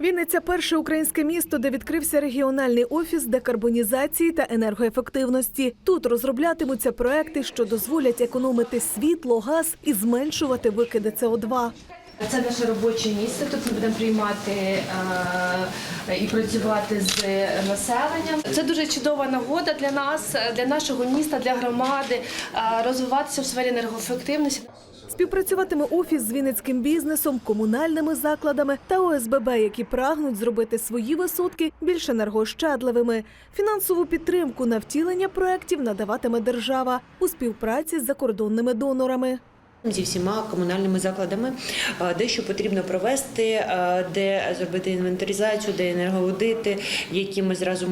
Вінниця перше українське місто, де відкрився регіональний офіс декарбонізації та енергоефективності. Тут розроблятимуться проекти, що дозволять економити світло, газ і зменшувати викиди СО2. Це наше робоче місце. Тут ми будемо приймати е, і працювати з населенням. Це дуже чудова нагода для нас, для нашого міста, для громади е, розвиватися в сфері енергоефективності. Співпрацюватиме офіс з вінницьким бізнесом, комунальними закладами та ОСББ, які прагнуть зробити свої висотки більш енергоощадливими. Фінансову підтримку на втілення проєктів надаватиме держава у співпраці з закордонними донорами. Зі всіма комунальними закладами, е, де що потрібно провести, е, де зробити інвентаризацію, де енергоаудити, які ми зразу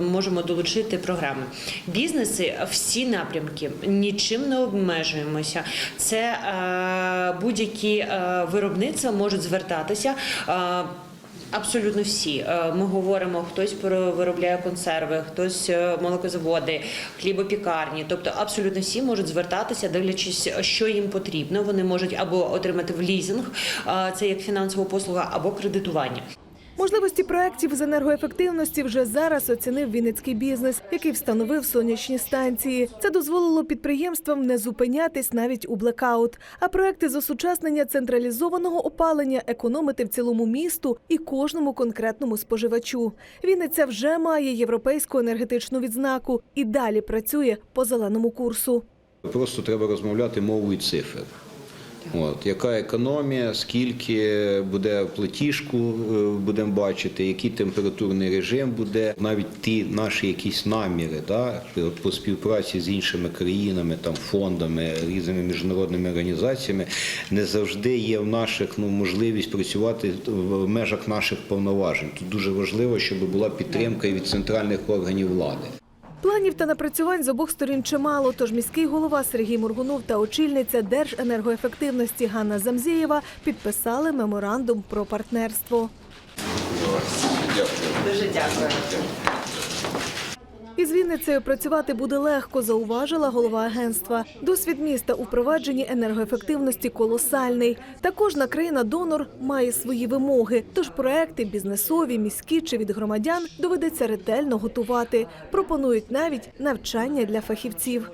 можемо долучити програми. Бізнеси всі напрямки нічим не обмежуємося. Це е, будь-які виробництва можуть звертатися. Абсолютно всі. Е, Ми говоримо, хтось про- виробляє консерви, хтось е, молокозаводи, хлібопікарні. Тобто абсолютно всі можуть звертатися, дивлячись, що їм потрібно. Вони можуть або отримати в лізинг, е, це як фінансова послуга, або кредитування. Можливості проєктів з енергоефективності вже зараз оцінив вінницький бізнес, який встановив сонячні станції. Це дозволило підприємствам не зупинятись навіть у блекаут. А проекти з осучаснення централізованого опалення економити в цілому місту і кожному конкретному споживачу. Вінниця вже має європейську енергетичну відзнаку і далі працює по зеленому курсу. Просто треба розмовляти мовою цифр. От, яка економія, скільки буде платіжку, е, будемо бачити, який температурний режим буде, навіть ті наші якісь наміри, да, по співпраці з іншими країнами, там фондами, різними міжнародними організаціями, не завжди є в наших ну, можливість працювати в межах наших повноважень. Тут дуже важливо, щоб була підтримка і від центральних органів влади. Планів та напрацювань з обох сторін чимало. Тож міський голова Сергій Моргунов та очільниця Держенергоефективності Ганна Замзєєва підписали меморандум про партнерство. Дуже дякую. Із Вінницею працювати буде легко, зауважила голова агентства. Досвід міста у впровадженні енергоефективності колосальний. Та кожна країна-донор має свої вимоги. Тож проекти бізнесові, міські чи від громадян доведеться ретельно готувати. Пропонують навіть навчання для фахівців.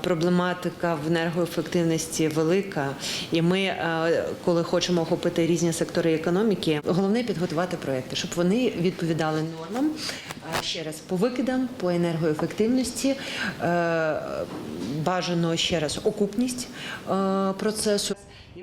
Проблематика в енергоефективності велика, і ми, е, коли хочемо охопити різні сектори економіки, головне підготувати проекти, щоб вони відповідали нормам. Ще раз по викидам, по енергоефективності, е, бажано ще раз окупність е, процесу.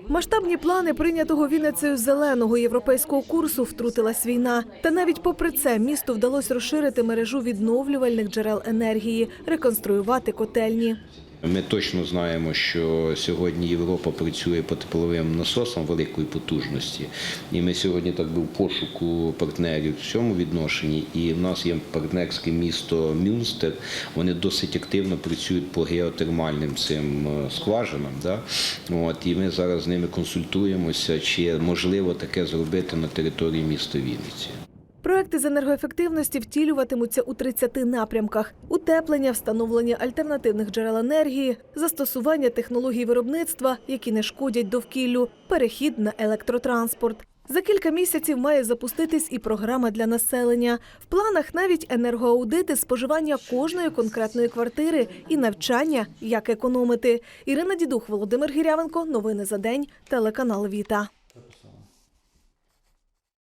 Масштабні плани прийнятого Вінницею зеленого європейського курсу втрутилась війна. Та навіть попри це місту вдалося розширити мережу відновлювальних джерел енергії, реконструювати котельні. Ми точно знаємо, що сьогодні Європа працює по тепловим насосам великої потужності, і ми сьогодні так би в пошуку партнерів в цьому відношенні. І в нас є партнерське місто Мюнстер. Вони досить активно працюють по геотермальним цим е, скважинам. Да? От і ми зараз з ними консультуємося, чи можливо таке зробити на території міста Вінниці. Проекти з енергоефективності втілюватимуться у 30 напрямках: утеплення, встановлення альтернативних джерел енергії, застосування технологій виробництва, які не шкодять довкіллю, перехід на електротранспорт. За кілька місяців має запуститись і програма для населення. В планах навіть енергоаудити споживання кожної конкретної квартири і навчання, як економити. Ірина Дідух, Володимир Гірявенко. Новини за день. Телеканал Віта.